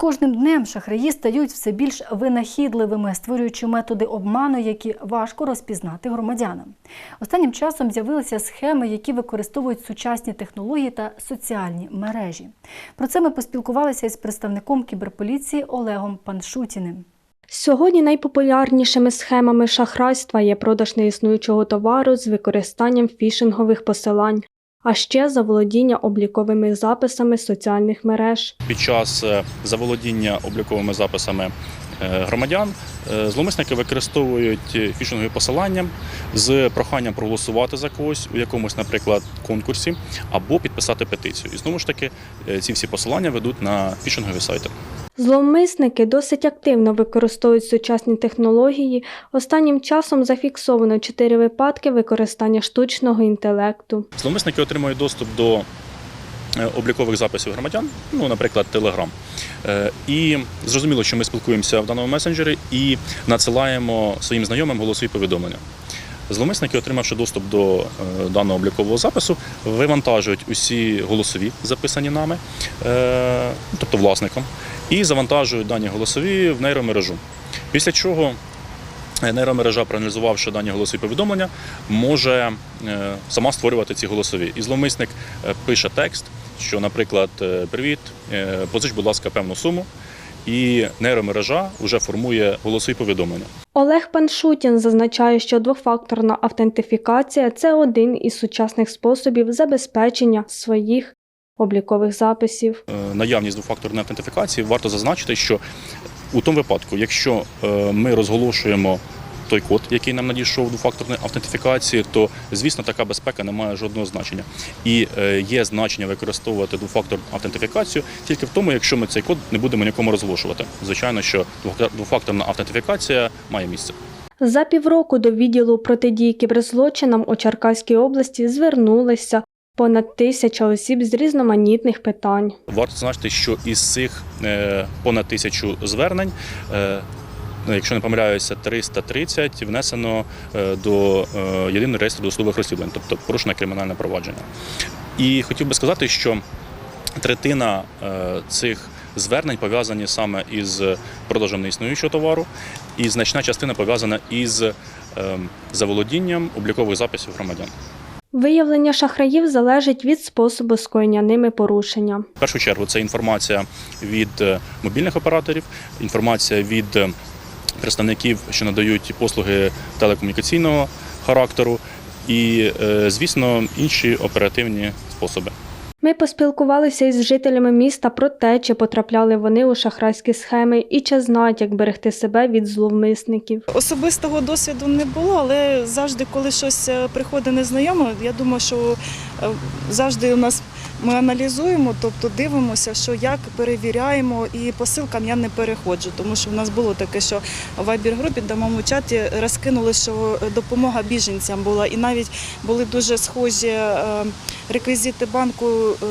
кожним днем шахраї стають все більш винахідливими, створюючи методи обману, які важко розпізнати громадянам. Останнім часом з'явилися схеми, які використовують сучасні технології та соціальні мережі. Про це ми поспілкувалися із представником кіберполіції Олегом Паншутіним. Сьогодні найпопулярнішими схемами шахрайства є продаж неіснуючого товару з використанням фішингових посилань, а ще заволодіння обліковими записами соціальних мереж. Під час е, заволодіння обліковими записами е, громадян е, зловмисники використовують фішингові посилання з проханням проголосувати за когось у якомусь, наприклад, конкурсі або підписати петицію. І знову ж таки, ці всі посилання ведуть на фішингові сайти. Зловмисники досить активно використовують сучасні технології. Останнім часом зафіксовано чотири випадки використання штучного інтелекту. Зловмисники отримують доступ до е, облікових записів громадян, ну, наприклад. Е, І зрозуміло, що ми спілкуємося в даному месенджері і надсилаємо своїм знайомим голосові повідомлення. Зловмисники, отримавши доступ до е, даного облікового запису, вивантажують усі голосові, записані нами, е, тобто власником, і завантажують дані голосові в нейромережу. Після чого Е, Нейромережа, проаналізувавши дані голосові повідомлення, може сама створювати ці голосові. І зловмисник пише текст, що, наприклад, привіт, позич, будь ласка, певну суму. І нейромережа вже формує голоси повідомлення. Олег Паншутін зазначає, що двофакторна автентифікація це один із сучасних способів забезпечення своїх облікових записів. Е, Наявність двофакторної автентифікації варто зазначити, що у тому випадку, якщо е, ми розголошуємо той код, який нам надійшов двофакторної автентифікації, то звісно така безпека не має жодного значення. І е, є значення використовувати двофакторну автентифікацію тільки в тому, якщо ми цей код не будемо нікому розголошувати. Звичайно, що двофак- двофакторна автентифікація має місце. За півроку до відділу протидії кіберзлочинам у Черкаській області звернулися понад тисяча осіб з різноманітних питань. Варто зазначити, що із цих е, понад тисячу звернень, е, якщо не помиляюся, 330 внесено е, до е, єдиного реєстру досудових розслідувань, тобто порушено кримінальне провадження. І хотів би сказати, що третина е, цих звернень пов'язані саме із продажем неіснуючого товару, і значна частина пов'язана із заволодінням облікових записів громадян. Виявлення шахраїв залежить від способу скоєння ними порушення. В першу чергу це інформація від мобільних операторів, інформація від представників, що надають послуги телекомунікаційного характеру, і, е, звісно, інші оперативні способи. Ми поспілкувалися із жителями міста про те, чи потрапляли вони у шахрайські схеми і чи знають, як берегти себе від зловмисників. Особистого досвіду не було, але завжди, коли щось е, приходить незнайоме, я думаю, що е, завжди у нас ми аналізуємо, тобто дивимося, що як перевіряємо, і посилкам я не переходжу, тому що в нас було таке, що в вайбер-групі, де моєму чаті розкинули, що допомога біженцям була, і навіть були дуже схожі е, реквізити банку. е,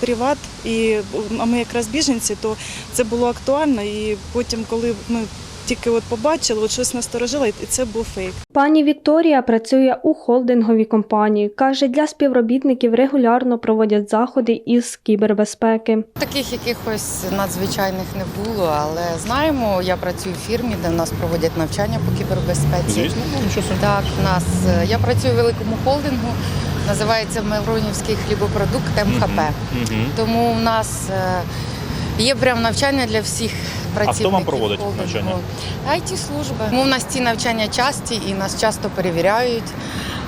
Приват, і а ми якраз біженці, то це було актуально. І потім, коли ми тільки от побачили, от щось насторожило, і це був фейк. Пані Вікторія працює у холдинговій компанії. Каже, для співробітників регулярно проводять заходи із кібербезпеки. Таких якихось надзвичайних не було, але знаємо, я працюю в фірмі, де в нас проводять навчання по кібербезпеці. Звісно, ну. Так, в нас е, я працюю в великому холдингу, називається Мелронівський хлібопродукт МХП. Тому у нас е, є прям навчання для всіх працівників. вам проводить холдингу. навчання? it служби. Тому в нас ці навчання часті і нас часто перевіряють.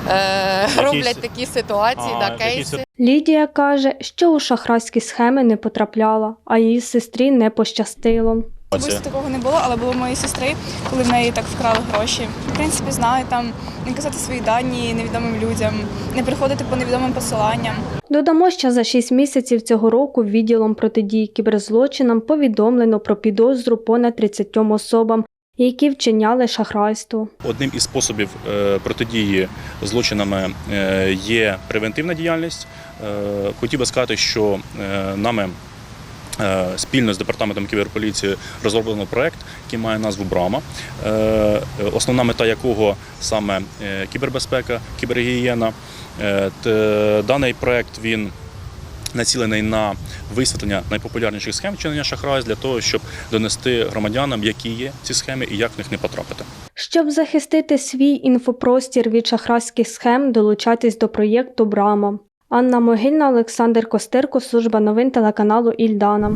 Е, Якісь- роблять такі ситуації, А, да, якісь кейси. Лідія каже, що у шахрайські схеми не потрапляла, а її сестрі не пощастило. Особисто такого не було, але було моєї сестри, коли в неї так вкрали гроші. В принципі, знаю там не казати свої дані невідомим людям, не приходити по невідомим посиланням. Додамо, що за 6 місяців цього року відділом протидії кіберзлочинам повідомлено про підозру понад 30 особам, які вчиняли шахрайство. Одним із способів е, протидії злочинами е, є превентивна діяльність. Е, Хотів би сказати, що нами спільно з департаментом кіберполіції розроблено проект, який має назву Брама, е, основна мета якого саме е, кібербезпека, кібергігієна. Е, Даний проект він націлений на висвітлення найпопулярніших схем вчинення шахрайств для того, щоб донести громадянам, які є ці схеми і як в них не потрапити. Щоб захистити свій інфопростір від шахрайських схем, долучайтесь до проєкту Брама. Анна Могильна, Олександр Костерко, служба новин телеканалу Ільдана.